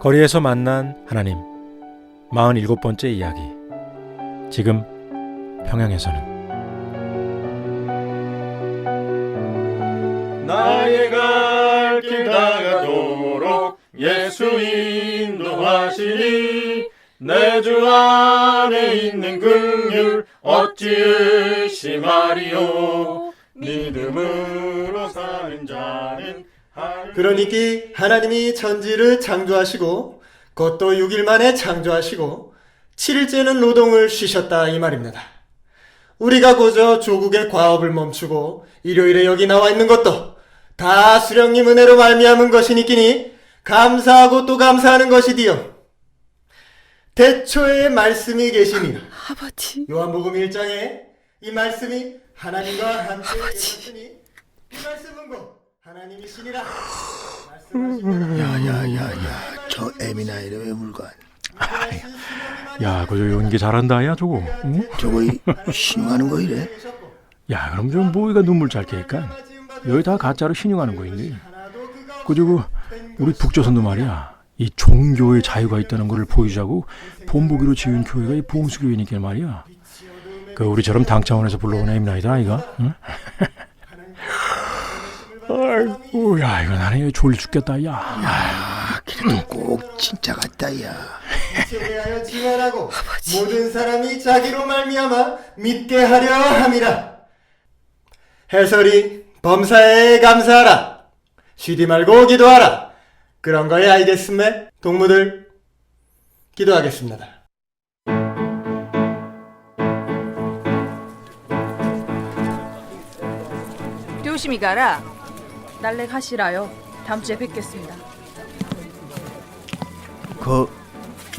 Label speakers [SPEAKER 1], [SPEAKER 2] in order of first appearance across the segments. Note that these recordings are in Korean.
[SPEAKER 1] 거리에서 만난 하나님 47번째 이야기. 지금 평양에서는.
[SPEAKER 2] 나의 갈 길 다가도록 예수 인도하시니 내 주 안에 있는 긍휼 어찌 의심하리요 믿음으로 사는 자는
[SPEAKER 3] 그러니까 하나님이 천지를 창조하시고 그것도 6일 만에 창조하시고 7일째는 노동을 쉬셨다 이 말입니다. 우리가 고저 조국의 과업을 멈추고 일요일에 여기 나와 있는 것도 다 수령님 은혜로 말미암은 것이니끼니 감사하고 또 감사하는 것이디요. 대초에 말씀이 계시니
[SPEAKER 4] 아버지,
[SPEAKER 3] 요한복음 1장에 이 말씀이 하나님과 함께 계셨으니 이 말씀은 곧 하나님이시니라. 말씀하십니다.
[SPEAKER 5] 야야야야. 저 애미나 이름의 물건.
[SPEAKER 1] 야 그저 연기 잘한다 야 저거. 응?
[SPEAKER 5] 저거 이 신용하는 거 이래?
[SPEAKER 1] 야 그럼 좀 뭐가 눈물 잘 깨니까 여기 다 가짜로 신용하는 거 있네. 그저 그 우리 북조선도 말이야. 이 종교의 자유가 있다는 것을 보여주자고 본보기로 지은 교회가 이 봉수교회니까 말이야 그 우리처럼 당 차원에서 불러온 애미나이다 아이가 응? 아이고 야 이거 나는 졸리 죽겠다
[SPEAKER 5] 야아 그래도 꼭 진짜 같다 야
[SPEAKER 3] 증언하고 모든 사람이 자기로 말미암아 믿게 하려 함이라. 해설이 범사에 감사하라. 쉬지 말고 기도하라. 그런 거에 알겠음에 동무들 기도하겠습니다.
[SPEAKER 4] 조심히 가라. 날래 가시라요. 다음 주에 뵙겠습니다.
[SPEAKER 5] 그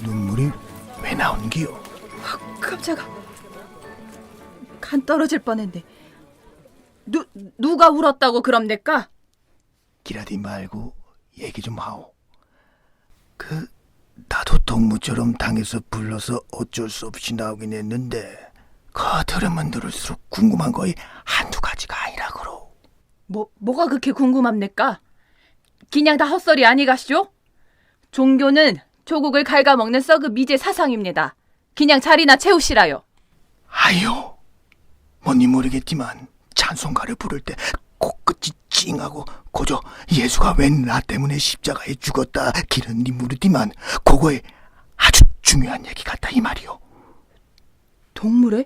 [SPEAKER 5] 눈물이 왜 나오는기요
[SPEAKER 4] 깜짝아. 간 떨어질 뻔했네. 누 누가 울었다고 그럽니까?
[SPEAKER 5] 기라디 말고 얘기 좀 하오 그 나도 동무처럼 당해서 불러서 어쩔 수 없이 나오긴 했는데 그 들으면 들을수록 궁금한 거이 한두 가지가 아니라고로
[SPEAKER 4] 뭐 뭐가 그렇게 궁금합니까? 그냥 다 헛소리 아니가시오? 종교는 조국을 갉아먹는 썩은 미제 사상입니다. 그냥 자리나 채우시라요.
[SPEAKER 5] 아유, 뭔지 모르겠지만 찬송가를 부를 때 코끝이 찡하고 고저 예수가 웬 나 때문에 십자가에 죽었다 기는 니 물으디만 그거에 아주 중요한 얘기 같다 이 말이오.
[SPEAKER 4] 동물에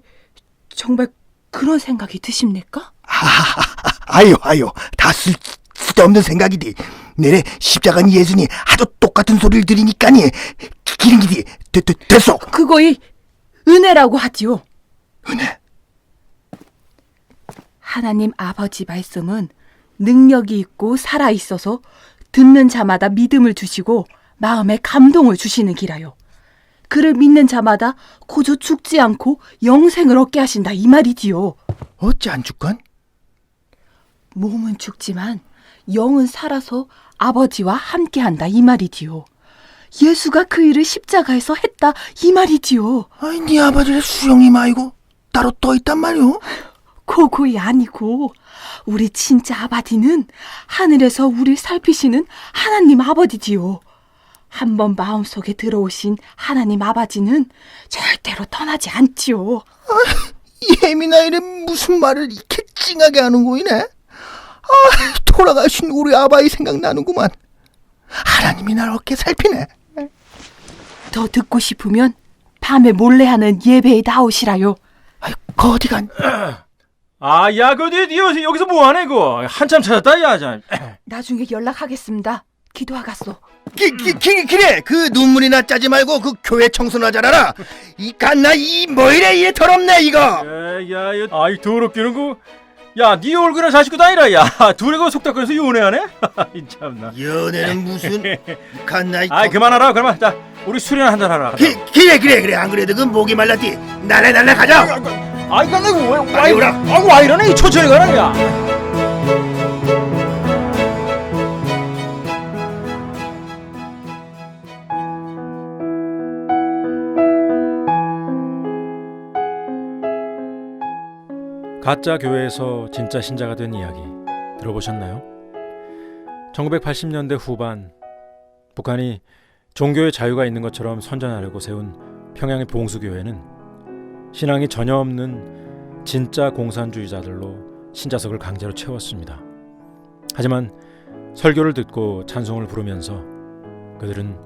[SPEAKER 4] 정말 그런 생각이 드십니까?
[SPEAKER 5] 아 유 아유 다 쓸, 쓸데없는 생각이디. 내래 십자가는 예수니 아주 똑같은 소리를 들으니까니 기는 기디 되, 되, 됐어.
[SPEAKER 4] 그거이 은혜라고 하지요.
[SPEAKER 5] 은혜
[SPEAKER 4] 하나님 아버지 말씀은 능력이 있고 살아 있어서 듣는 자마다 믿음을 주시고 마음에 감동을 주시는 기라요. 그를 믿는 자마다 고조 죽지 않고 영생을 얻게 하신다 이 말이지요.
[SPEAKER 5] 어찌 안 죽건?
[SPEAKER 4] 몸은 죽지만 영은 살아서 아버지와 함께한다 이 말이지요. 예수가 그 일을 십자가에서 했다 이 말이지요.
[SPEAKER 5] 아이 네 아버지의 수령님 아이고 따로 떠 있단 말이오.
[SPEAKER 4] 고고이 아니고 우리 진짜 아버지는 하늘에서 우리 살피시는 하나님 아버지지요. 한번 마음속에 들어오신 하나님 아버지는 절대로 떠나지 않지요.
[SPEAKER 5] 예민아이는 무슨 말을 이렇게 찡하게 하는 거이네? 아, 돌아가신 우리 아바이 생각나는구만. 하나님이 날 어깨 살피네.
[SPEAKER 4] 더 듣고 싶으면 밤에 몰래 하는 예배에 나오시라요.
[SPEAKER 5] 아이, 그 어디 간?
[SPEAKER 1] 아 야 그 니, 니 여기서, 여기서 뭐하네 그거 한참 찾았다 야 자.
[SPEAKER 4] 나중에 연락하겠습니다. 기도하갔소.
[SPEAKER 5] 기, 기, 기, 기래! 그 눈물이나 짜지 말고 그 교회 청소나 잘하라! 이 갓나 이 뭐이래 이 더럽네 이거!
[SPEAKER 1] 야야 아이 더럽기는 그 야 네 얼굴이나 자식고 다니라 야. 둘이 그 속닥거려서 연애하네? 이 참나.
[SPEAKER 5] 연애는 무슨 갓나 이
[SPEAKER 1] 아이 그만하라 그러면 자 우리 술이나 한잔 하라.
[SPEAKER 5] 기, 기래 그래 그래 안 그래도 그 목이 말랐디. 날래 날래 가자!
[SPEAKER 1] 아이 근데 왜
[SPEAKER 5] 오라.
[SPEAKER 1] 아이고 와 이러네 천천히 가라 야 가짜 교회에서 진짜 신자가 된 이야기 들어보셨나요? 1980년대 후반 북한이 종교의 자유가 있는 것처럼 선전하려고 세운 평양의 봉수교회는 신앙이 전혀 없는 진짜 공산주의자들로 신자석을 강제로 채웠습니다. 하지만 설교를 듣고 찬송을 부르면서 그들은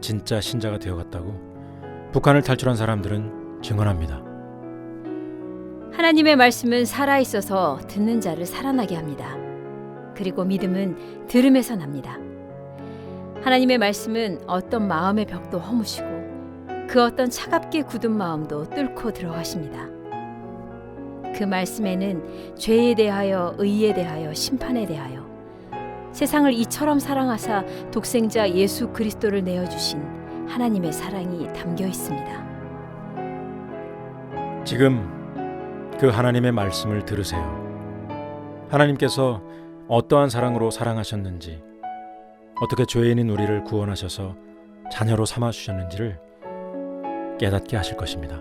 [SPEAKER 1] 진짜 신자가 되어갔다고 북한을 탈출한 사람들은 증언합니다.
[SPEAKER 4] 하나님의 말씀은 살아 있어서 듣는 자를 살아나게 합니다. 그리고 믿음은 들음에서 납니다. 하나님의 말씀은 어떤 마음의 벽도 허무시고 그 어떤 차갑게 굳은 마음도 뚫고 들어가십니다. 그 말씀에는 죄에 대하여 의에 대하여 심판에 대하여 세상을 이처럼 사랑하사 독생자 예수 그리스도를 내어 주신 하나님의 사랑이 담겨 있습니다.
[SPEAKER 1] 지금 그 하나님의 말씀을 들으세요. 하나님께서 어떠한 사랑으로 사랑하셨는지, 어떻게 죄인인 우리를 구원하셔서 자녀로 삼아 주셨는지를 깨닫게 하실 것입니다.